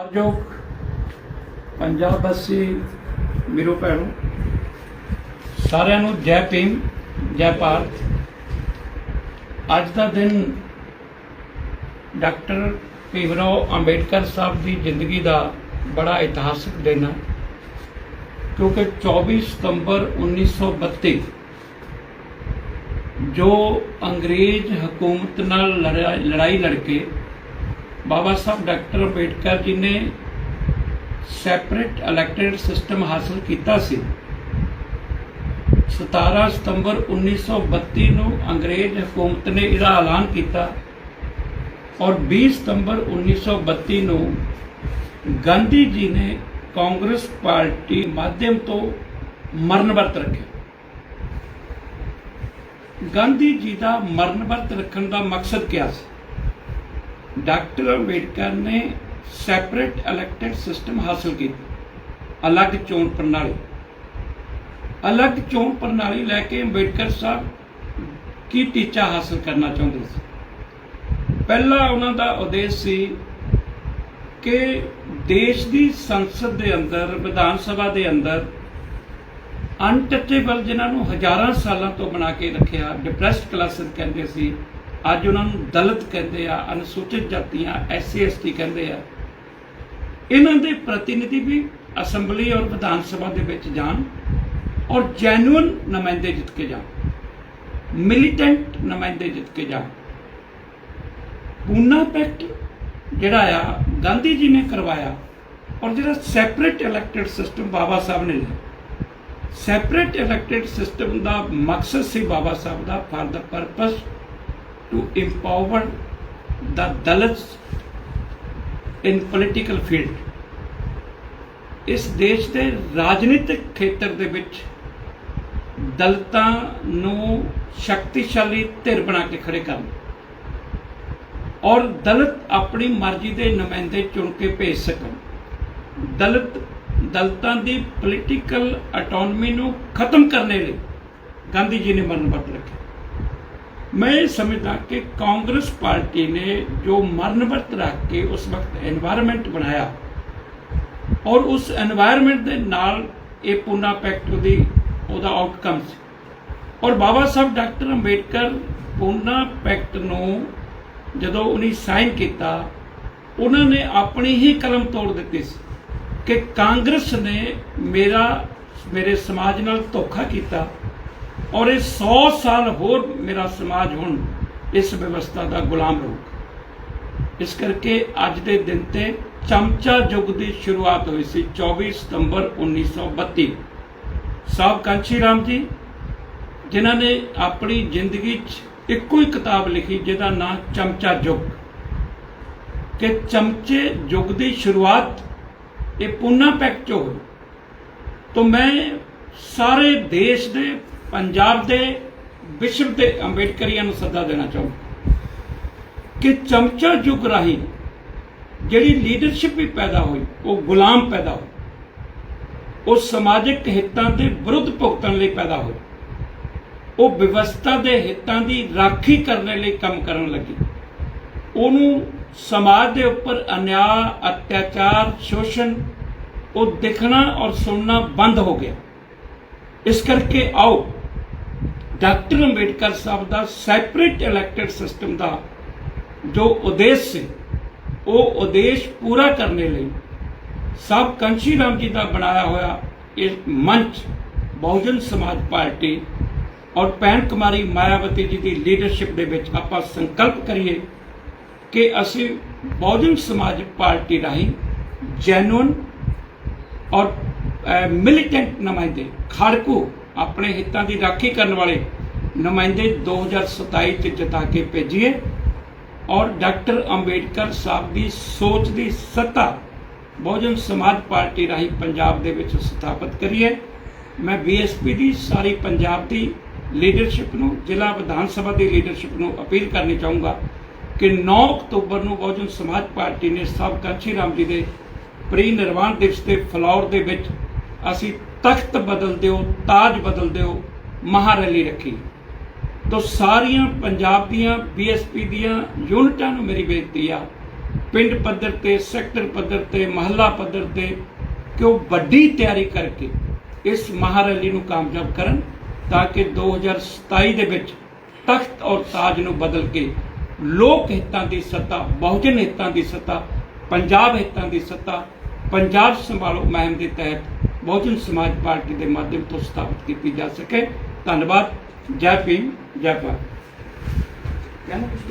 ਜੋ ਪੰਜਾਬ ਵਾਸੀ ਮੇਰੋ ਭੈਣੋ, ਸਾਰਿਆਂ ਨੂੰ ਜੈ ਭੀਮ, ਜੈ ਭਾਰਤ। ਅੱਜ ਦਾ ਦਿਨ ਡਾਕਟਰ ਭੀਮਰਾਓ ਅੰਬੇਡਕਰ ਸਾਹਿਬ ਦੀ ਜ਼ਿੰਦਗੀ ਦਾ ਬੜਾ ਇਤਿਹਾਸਕ ਦਿਨ ਹੈ, ਕਿਉਂਕਿ 24 ਸਤੰਬਰ 1932 ਜੋ ਅੰਗਰੇਜ਼ ਹਕੂਮਤ ਨਾਲ ਲੜਾਈ ਲੜਾਈ ਲੜ ਕੇ ਬਾਬਾ ਸਾਹਿਬ ਡਾਕਟਰ ਅੰਬੇਡਕਰ ਜੀ ਨੇ ਸੈਪਰੇਟ ਇਲੈਕਟਿਡ ਸਿਸਟਮ ਹਾਸਲ ਕੀਤਾ ਸੀ। 17 ਸਤੰਬਰ 1932 ਨੂੰ ਅੰਗਰੇਜ਼ ਹਕੂਮਤ ਨੇ ਇਹਦਾ ਐਲਾਨ ਕੀਤਾ ਔਰ 20 ਸਤੰਬਰ 1932 ਨੂੰ ਗਾਂਧੀ ਜੀ ਨੇ ਕਾਂਗਰਸ ਪਾਰਟੀ ਮਾਧਿਅਮ ਤੋਂ ਮਰਨ ਵਰਤ ਰੱਖਿਆ। ਗਾਂਧੀ ਜੀ ਦਾ ਮਰਨ ਵਰਤ ਰੱਖਣ ਦਾ ਮਕਸਦ ਕੀ ਸੀ? ਡਾਕਟਰ ਅੰਬੇਡਕਰ ਨੇ ਸੈਪਰੇਟ ਇਲੈਕਟਿਡ ਸਿਸਟਮ ਹਾਸਲ ਕੀਤਾ। ਅਲੱਗ ਚੋਣ ਪ੍ਰਣਾਲੀ। ਅਲੱਗ ਚੋਣ ਪ੍ਰਣਾਲੀ ਲੈ ਕੇ ਅੰਬੇਡਕਰ ਸਾਹਿਬ ਕੀ ਟੀਚਾ ਹਾਸਲ ਕਰਨਾ ਚਾਹੁੰਦੇ ਸੀ? ਪਹਿਲਾ ਉਹਨਾਂ ਦਾ ਉਦੇਸ਼ ਸੀ ਕਿ ਦੇਸ਼ ਦੀ ਸੰਸਦ ਦੇ ਅੰਦਰ, ਵਿਧਾਨ ਸਭਾ ਦੇ ਅੰਦਰ ਅਨਟਚੇਬਲ ਜਿਨ੍ਹਾਂ ਨੂੰ ਹਜ਼ਾਰਾਂ ਸਾਲਾਂ ਤੋਂ ਬਣਾ ਕੇ ਰੱਖਿਆ ਡਿਪਰੈਸਡ ਕਲਾਸਿਸ ਕਹਿੰਦੇ ਸੀ ਅੱਜ ਉਹਨਾਂ ਨੂੰ ਦਲਿਤ ਕਹਿੰਦੇ ਆ, ਅਨੁਸੂਚਿਤ ਜਾਤੀਆਂ ਐਸਸੀ ਐਸਟੀ ਕਹਿੰਦੇ ਆ। ਇਹਨਾਂ ਦੇ ਪ੍ਰਤੀਨਿਧੀ ਵੀ ਅਸੈਂਬਲੀ ਔਰ ਵਿਧਾਨ ਸਭਾ ਦੇ ਵਿੱਚ ਜਾਣ ਔਰ ਜੈਨੂਇਨ ਨੁਮਾਇੰਦੇ ਜਿੱਤ ਕੇ ਜਾਣ ਮਿਲੀਟੈਂਟ ਨੁਮਾਇੰਦੇ ਜਿੱਤ ਕੇ ਜਾਣ। ਪੂਨਾ ਪੈਕਟ ਜਿਹੜਾ ਆ, ਗਾਂਧੀ ਜੀ ਨੇ ਕਰਵਾਇਆ ਔਰ ਜਿਹੜਾ separate elected system Baba Sahib ਨੇ ਲਿਆ। ਸੈਪਰੇਟ ਇਲੈਕਟਿਡ ਸਿਸਟਮ ਦਾ ਮਕਸਦ ਸੀ ਬਾਬਾ ਸਾਹਿਬ ਦਾ for the purpose to empower the dalits in political field. ਇਸ ਦੇਸ਼ ਦੇ ਰਾਜਨੀਤਿਕ ਖੇਤਰ ਦੇ ਵਿੱਚ ਦਲਤਾਂ ਨੂੰ ਸ਼ਕਤੀਸ਼ਾਲੀ ਧਿਰ ਬਣਾ ਕੇ ਖੜੇ ਕਰਨ ਔਰ ਦਲਤ ਆਪਣੀ ਮਰਜ਼ੀ ਦੇ ਨੁਮਾਇੰਦੇ ਚੁਣ ਕੇ ਭੇਜ ਸਕਣ। ਦਲਤ ਦਲਤਾਂ ਦੀ ਪੋਲੀਟੀਕਲ ਆਟੋਨਮੀ ਨੂੰ ਖਤਮ ਕਰਨ ਲਈ ਗਾਂਧੀ ਜੀ ਨੇ ਮਰਨ ਵਰਤ ਰੱਖਿਆ। ਮੈਂ ਇਹ ਸਮਝਦਾ ਕਿ ਕਾਂਗਰਸ ਪਾਰਟੀ ਨੇ ਜੋ ਮਰਨ ਵਰਤ ਰੱਖ ਕੇ ਉਸ ਵਕਤ এনवायरमेंट ਬਣਾਇਆ ਔਰ ਉਸ এনवायरमेंट ਦੇ ਨਾਲ ਇਹ ਪੂਨਾ ਪੈਕਟ ਦੀ ਉਹਦਾ ਆਊਟਕਮ ਸੀ। ਔਰ ਬਾਬਾ ਸਾਹਿਬ ਡਾਕਟਰ ਅੰਬੇਡਕਰ ਪੂਨਾ ਪੈਕਟ ਨੂੰ ਜਦੋਂ ਉਹਨੇ ਸਾਈਨ ਕੀਤਾ, ਉਹਨਾਂ ਨੇ ਆਪਣੀ ਹੀ ਕਲਮ ਤੋੜ ਦਿੱਤੀ ਸੀ ਕਿ ਕਾਂਗਰਸ ਨੇ ਮੇਰਾ, ਮੇਰੇ ਸਮਾਜ ਨਾਲ ਧੋਖਾ ਕੀਤਾ ਔਰ ਇਹ 100 ਸਾਲ ਹੋਰ ਮੇਰਾ ਸਮਾਜ ਹੁਣ ਇਸ ਵਿਵਸਥਾ ਦਾ ਗੁਲਾਮ ਰਹੂਗਾ ਇਸ ਕਰਕੇ ਅੱਜ ਦੇ ਦਿਨ ਤੇ ਚਮਚਾ ਯੁੱਗ ਦੀ ਸ਼ੁਰੂਆਤ ਹੋਈ ਸੀ 24 ਸਤੰਬਰ 1932 ਸਾਹਿਬ ਕਾਂਚੀ ਰਾਮ ਜੀ, ਜਿਨ੍ਹਾਂ ਨੇ ਆਪਣੀ ਜ਼ਿੰਦਗੀ 'ਚ ਇੱਕੋ ਹੀ ਕਿਤਾਬ ਲਿਖੀ ਜਿਹਦਾ ਨਾਮ ਚਮਚਾ ਯੁੱਗ। ਕਿ ਚਮਚੇ ਯੁੱਗ ਦੀ ਸ਼ੁਰੂਆਤ ਇਹ ਪੂਨਾ ਪੈਕ 'ਚੋਂ ਹੋਈ। ਤੋਂ ਮੈਂ ਸਾਰੇ ਦੇਸ਼ ਦੇ ਪੰਜਾਬ ਦੇ ਵਿਸ਼ਵ ਦੇ ਅੰਬੇਡਕਰੀਆਂ ਨੂੰ ਸੱਦਾ ਦੇਣਾ ਚਾਹੁੰਦਾ ਕਿ ਚਮਚਾ ਯੁੱਗ ਰਾਹੀਂ ਜਿਹੜੀ ਲੀਡਰਸ਼ਿਪ ਵੀ ਪੈਦਾ ਹੋਈ, ਉਹ ਗੁਲਾਮ ਪੈਦਾ ਹੋਈ, ਉਹ ਸਮਾਜਿਕ ਹਿੱਤਾਂ ਦੇ ਵਿਰੁੱਧ ਭੁਗਤਣ ਲਈ ਪੈਦਾ ਹੋਈ, ਉਹ ਵਿਵਸਥਾ ਦੇ ਹਿੱਤਾਂ ਦੀ ਰਾਖੀ ਕਰਨ ਲਈ ਕੰਮ ਕਰਨ ਲੱਗੀ। ਉਹਨੂੰ ਸਮਾਜ ਦੇ ਉੱਪਰ ਅਨਿਆ, ਅਤਿਆਚਾਰ, ਸ਼ੋਸ਼ਣ, ਉਹ ਦੇਖਣਾ ਔਰ ਸੁਣਨਾ ਬੰਦ ਹੋ ਗਿਆ। ਇਸ ਕਰਕੇ ਆਓ ਡਾਕਟਰ ਅੰਬੇਡਕਰ ਸਾਹਿਬ ਦਾ ਸੈਪਰੇਟ ਇਲੈਕਟਿਡ ਸਿਸਟਮ ਦਾ ਜੋ ਉਦੇਸ਼ ਸੀ, ਉਹ ਉਦੇਸ਼ ਪੂਰਾ ਕਰਨ ਲਈ ਸਭ ਕੰਸ਼ੀ ਰਾਮ ਜੀ ਦਾ ਬਣਾਇਆ ਹੋਇਆ ਇਹ ਮੰਚ ਬਹੁਜਨ ਸਮਾਜ ਪਾਰਟੀ ਔਰ ਭੈਣ ਕੁਮਾਰੀ ਮਾਇਆਵਤੀ ਜੀ ਦੀ ਲੀਡਰਸ਼ਿਪ ਦੇ ਵਿੱਚ ਆਪਾਂ ਸੰਕਲਪ ਕਰੀਏ ਕਿ ਅਸੀਂ ਬਹੁਜਨ ਸਮਾਜ ਪਾਰਟੀ ਰਾਹੀਂ ਜੈਨੂਨ ਔਰ ਮਿਲੀਟੈਂਟ ਨੁਮਾਇੰਦੇ ਖੜਕੂ ਆਪਣੇ ਹਿੱਤਾਂ ਦੀ ਰਾਖੀ ਕਰਨ ਵਾਲੇ ਨੁਮਾਇੰਦੇ 2027 ਚ ਜਿਤਾ ਕੇ ਭੇਜੀਏ ਔਰ ਡਾਕਟਰ ਅੰਬੇਡਕਰ ਸਾਹਿਬ ਦੀ ਸੋਚ ਦੀ ਸੱਤਾ ਬਹੁਜਨ ਸਮਾਜ ਪਾਰਟੀ ਰਾਹੀਂ ਪੰਜਾਬ ਦੇ ਵਿੱਚ ਸਥਾਪਿਤ ਕਰੀਏ। ਮੈਂ ਬੀਐਸਪੀ ਦੀ ਸਾਰੀ ਪੰਜਾਬ ਦੀ ਲੀਡਰਸ਼ਿਪ ਨੂੰ, ਜ਼ਿਲ੍ਹਾ ਵਿਧਾਨ ਸਭਾ ਦੀ ਲੀਡਰਸ਼ਿਪ ਨੂੰ ਅਪੀਲ ਕਰਨੀ ਚਾਹੂੰਗਾ ਕਿ 9 ਅਕਤੂਬਰ ਨੂੰ ਬਹੁਜਨ ਸਮਾਜ ਪਾਰਟੀ ਨੇ ਸਭ ਕਾਂਚੀ ਰਾਮ ਜੀ ਦੇ ਪ੍ਰੀ ਨਿਰਵਾਣ ਦਿਵਸ ਤੇ ਫਲੌਰ ਦੇ ਵਿੱਚ ਅਸੀਂ ਤਖਤ ਬਦਲ ਦਿਓ, ਤਾਜ ਬਦਲ ਦਿਓ, ਮਹਾਰੈਲੀ ਰੱਖੀ। ਤੋਂ ਸਾਰੀਆਂ ਪੰਜਾਬ ਦੀਆਂ ਬੀਐਸਪੀ ਦੀਆਂ ਯੂਨਿਟਾਂ ਨੂੰ ਮੇਰੀ ਬੇਨਤੀ ਆ, ਪਿੰਡ ਪੱਧਰ ਤੇ, ਸੈਕਟਰ ਪੱਧਰ ਤੇ, ਮਹੱਲਾ ਪੱਧਰ ਤੇ, ਕਿ ਉਹ ਵੱਡੀ ਤਿਆਰੀ ਕਰਕੇ ਇਸ ਮਹਾਰੈਲੀ ਨੂੰ ਕਾਮਯਾਬ ਕਰਨ, ਤਾਂ ਕਿ 2027 ਦੇ ਵਿੱਚ ਤਖਤ ਔਰ ਤਾਜ ਨੂੰ ਬਦਲ ਕੇ ਲੋਕ ਹਿੱਤਾਂ ਦੀ ਸੱਤਾ, ਬਹੁਜਨ ਹਿੱਤਾਂ ਦੀ ਸੱਤਾ, ਪੰਜਾਬ ਹਿੱਤਾਂ ਦੀ ਸੱਤਾ, ਪੰਜਾਬ ਸੰਭਾਲੋ ਮੁਹਿੰਮ ਦੇ ਤਹਿਤ ਬਹੁਜਨ ਸਮਾਜ ਪਾਰਟੀ ਦੇ ਮਾਧਿਅਮ ਤੋਂ ਸਥਾਪਿਤ ਕੀਤੀ ਜਾ ਸਕੇ। ਧੰਨਵਾਦ। ਜੈ ਭੀਮ, ਜੈ ਭਾਰਤ। ਕਹਿਣਾ ਕੁਛ